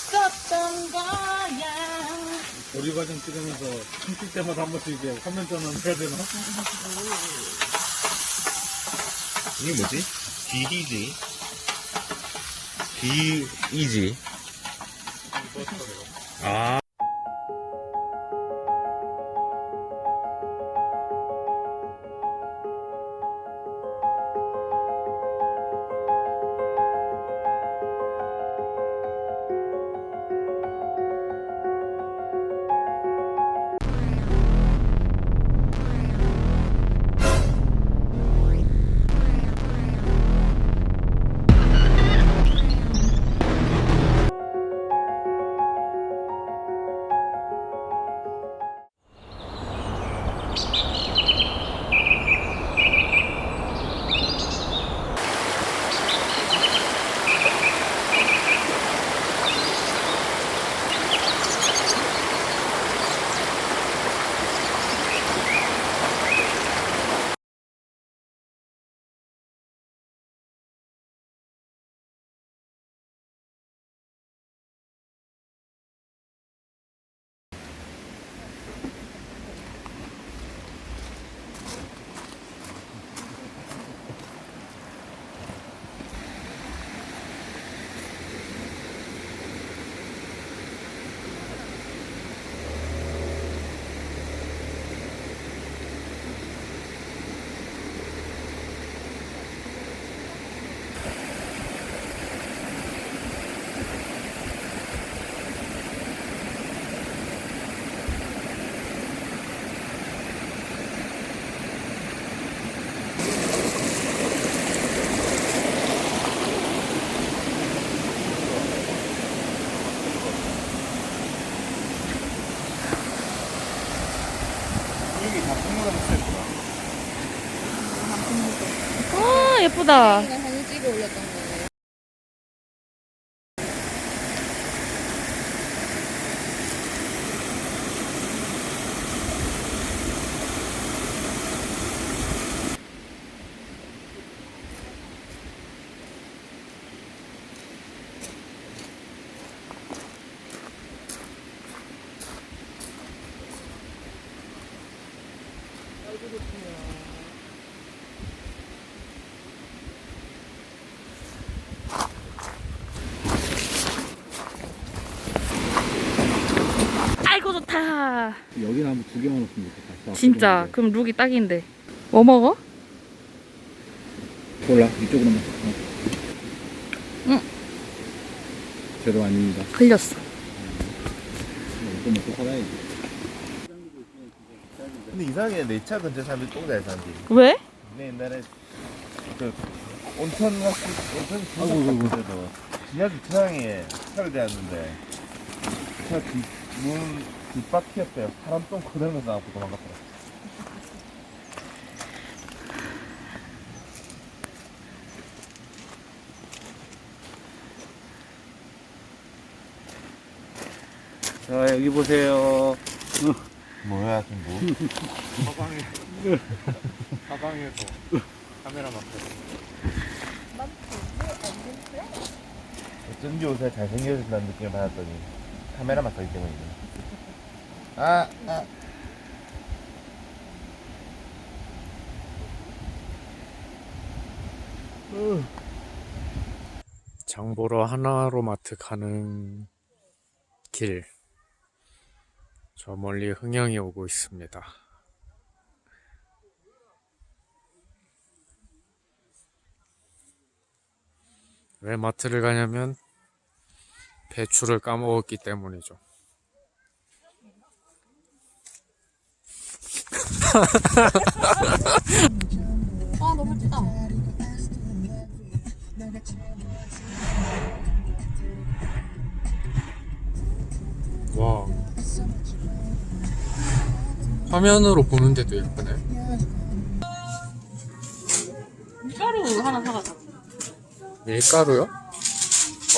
있었던 거야. 오리바전 찍으면서 춤출 때마다 한 번씩 이제 화면 전환 해야 되나? 이게 뭐지? 비디지? 비이지. 아. 예쁘다. 사진 찍어 올렸던 거예요. 아이고 좋다. 여기 나무 두 개만 없으면 좋겠다. 진짜 그럼 룩이 딱인데. 뭐 먹어? 몰라 이쪽으로만. 어. 응. 제로 아닙니다. 흘렸어. 이거 먹고 살아야지. 근데 이상하게 내차 근처 사람들이 똥잘 산디 왜? 내 옛날에 그 온천 같은 온천 아이고, 아이고. 지하철 중앙에 차를 대었는데 차 뒷문 뒷바퀴였대요 사람 똥 그대로 나고 도망갔더라 자 여기 보세요. 뭐야 지금 뭐 사방에 사방에서 카메라 막혀. 어쩐지 요새 잘생겨진다는 느낌을 받았더니 카메라만 써기 때문이네 아, 아. 장 보러 하나로마트 가는 길. 저 멀리 흥향이 오고 있습니다. 왜 마트를 가냐면 배추를 까먹었기 때문이죠. 아 너무 예쁘다. 와. 화면으로 보는데도 예쁘네. 밀가루 하나 사가자. 밀가루요?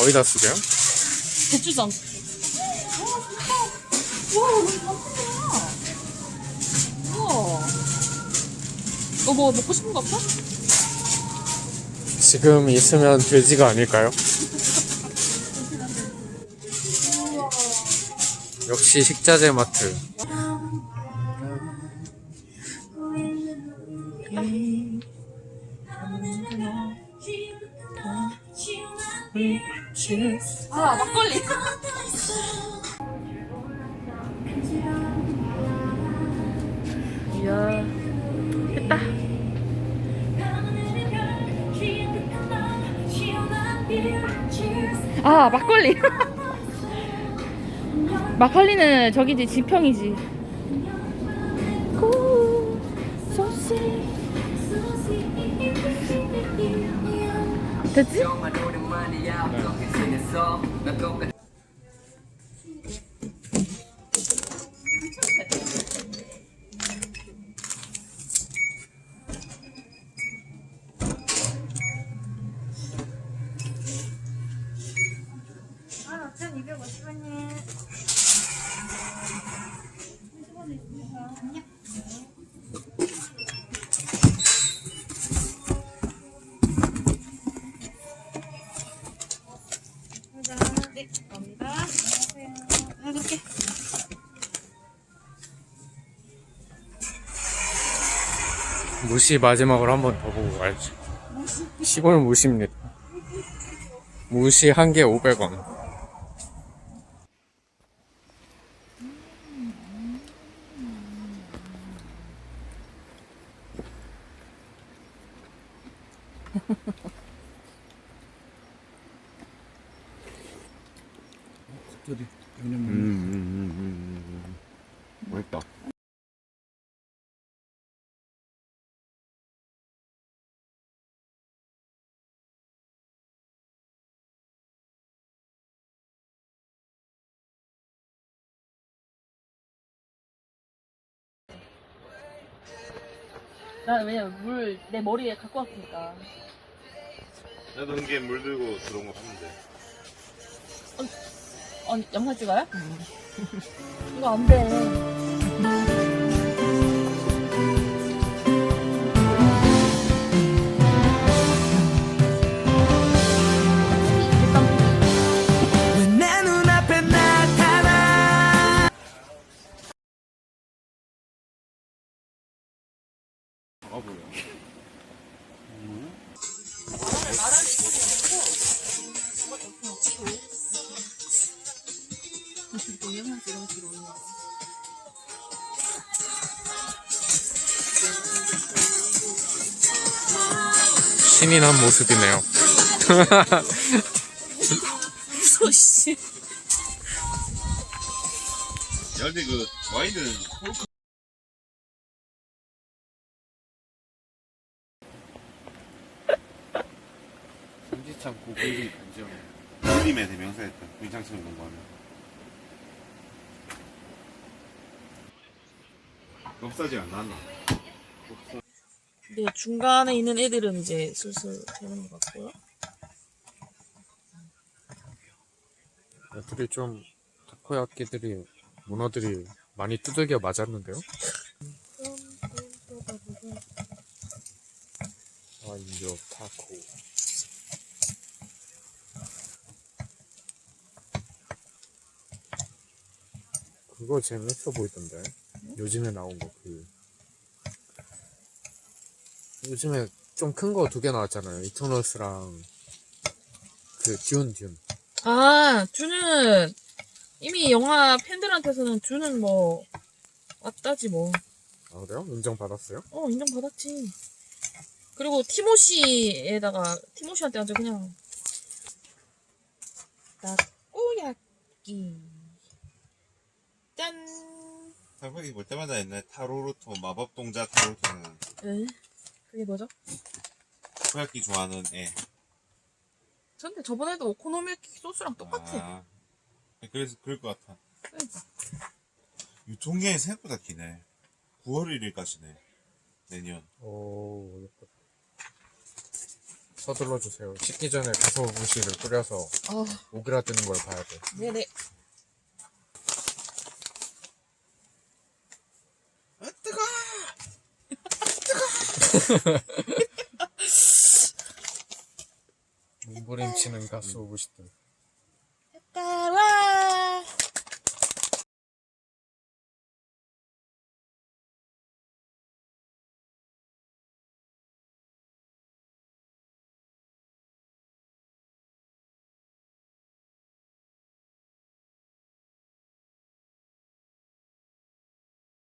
어디다 쓰게요? 고추장. 우와. 너 뭐 먹고 싶은 거 없어? 지금 있으면 돼지가 아닐까요? 역시 식자재 마트. 아 막걸리. 아 막걸리. 막걸리는 저기지 지평이지. 됐지? 무시 마지막으로 한 번 더 보고 가야지. 시골 무시입니다. 무시 한 개 500원. 음, 왜냐면 음, 음, 음, 음. 나 왜냐면 물 내 머리에 갖고 왔으니까. 나도 한개 물 들고 들어온 거 봤는데. 어, 영상 찍어요? 이거 안 돼. 신이 난 모습이네요. 소씨. 야, 근데 그 와인은 고글리 반지영 흘림의 대명사였다. 문창처럼 공부하면. 없어지 안 나나? 근데 중간에 있는 애들은 이제 슬슬 되는 것 같고요. 애들이 좀 타코야끼들이 문어들이 많이 두들겨 맞았는데요. 완전 타코. 그거 재밌어 보이던데. 요즘에 나온 거 그. 요즘에 좀 큰 거 두 개 나왔잖아요. 이터널스랑 그 듀운 듀운. 아, 주는 이미 영화 팬들한테서는 주는 뭐 왔다지 뭐. 아 그래요? 인정 받았어요? 어, 인정받았지. 그리고 티모시에다가 티모시한테 아주 그냥 타코야끼 짠. 타코야끼 볼 때마다 옛날 타로루토 마법 동자 타로루토는 에? 그게 뭐죠? 타코야끼 좋아하는 애. 근데 저번에도 오코노미야끼 소스랑 똑같아. 아, 그래서 그럴 것 같아. 그러니까. 유통기한이 생각보다 기네. 9월 1일까지네. 내년. 오 예쁘다. 서둘러 주세요. 식기 전에 가서 무시를 뿌려서 아, 오그라드는 걸 봐야 돼. 네네. 아, 뜨거! 몸부림치는 가스 오브시들. 따라